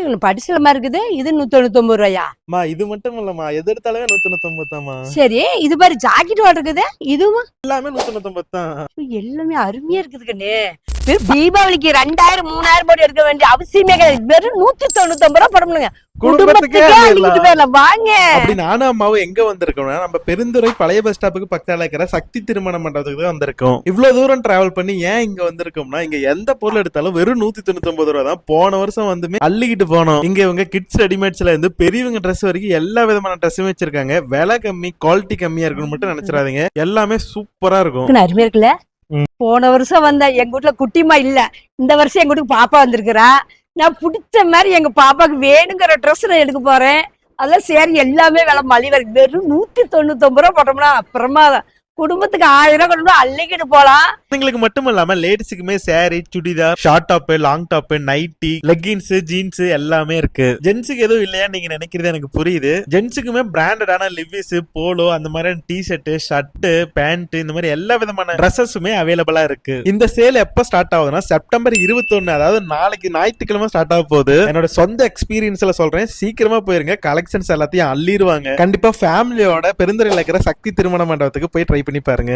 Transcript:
என்னடி படிச்சலமா இருக்குது. இது நூத்தி தொண்ணூத்தொன்பது ரூபாயா? மா இது மட்டும் இல்லம்மா. எது எடுத்தாலுமே நூத்தி தொண்ணூத்தி சரி இது மாதிரி ஜாக்கெட் இருக்குது இதுவும் எல்லாமே நூத்தி தொண்ணூத்தி தான் எல்லாமே அருமையா இருக்குது கண்ணு தீபாவளிக்கு ரெண்டாயிரம் மூணாயிரம் போட்டு எடுக்க வேண்டிய அவசியமே கிடையாது. வெறும் நூத்தி தொண்ணூத்தி ரூபா போடணுங்க. குடும்பத்துக்கே வாங்க. அப்படி நானும் அம்மாவும் எங்க வந்திருக்கோம்னா நம்ம பெருந்துறை பழைய பஸ் ஸ்டாப்புக்கு பக்கத்துல இருக்கிற சக்தி திருமண மண்டபத்துக்கு வந்திருக்கோம். இவ்வளவு தூரம் டிராவல் பண்ணி ஏன் இங்க வந்திருக்கோம்னா இங்க எந்த பொருள் எடுத்தாலும் வெறும் நூத்தி தொண்ணூத்தி ஒன்பது ரூபா தான். போன வருஷம் வந்துமே அள்ளிக்கிட்டு போனோம். இங்க இவங்க கிட்ஸ் ரெடிமேட்ஸ்ல இருந்து பெரியவங்க ட்ரெஸ் வரைக்கும் எல்லா விதமான ட்ரெஸ்ஸும் வச்சிருக்காங்க. விலை கம்மி குவாலிட்டி கம்மியா இருக்குன்னு மட்டும் நினைச்சிடாதீங்க. எல்லாமே சூப்பரா இருக்கும். அருமையா இருக்குல்ல. போன வருஷம் வந்தேன் எங்க வீட்டுல குட்டிமா இல்ல. இந்த வருஷம் எங்க வீட்டுக்கு பாப்பா வந்திருக்கிறா. நான் பிடிச்ச மாதிரி எங்க பாப்பாக்கு வேணுங்கிற ட்ரெஸ் நான் எடுக்க போறேன். அதெல்லாம் சரி எல்லாமே விலை மலிவா இருக்கு. வெறும் நூத்தி தொண்ணூத்தி ஒன்பது ரூபா போட்டோம்னா அப்புறமா குடும்பத்துக்கு ஆயிரம் கொண்டு போய் அள்ளிக்கிட்டு போலாம். குழந்தைங்களுக்கு மட்டும் இல்லாம லேடிஸுக்குமே sari churidar short top long top nighty leggings jeans எல்லாமே இருக்கு. ஜென்ஸுக்கு எதுவும் இல்லையா நீங்க நினைக்கிறது எனக்கு புரியுது. ஜென்ஸுக்குமே பிராண்டடான லிவிஸ் போலோ அந்த மாதிரி டி ஷர்ட் ஷர்ட் பேண்ட் இந்த மாதிரி எல்லா விதமான ட்ரெஸ்ஸஸுமே அவைலபிளா இருக்கு. இந்த சேல் எப்ப ஸ்டார்ட் ஆகுதுன்னா செப்டம்பர் 21 அதாவது நாளைக்கு ஞாயிற்றுக்கிழமை ஸ்டார்ட் ஆக போகுது. என்னோட சொந்த எக்ஸ்பீரியன்ஸ்ல சொல்றேன். சீக்கிரமா போயிருங்க. கலெக்ஷன்ஸ் எல்லாத்தையும் அள்ளிடுவாங்க. கண்டிப்பா ஃபேமிலியோட பெருந்துறையில் இருக்கிற சக்தி திருமண மண்டபத்துக்கு போய் ட்ரை பண்ணி பாருங்க.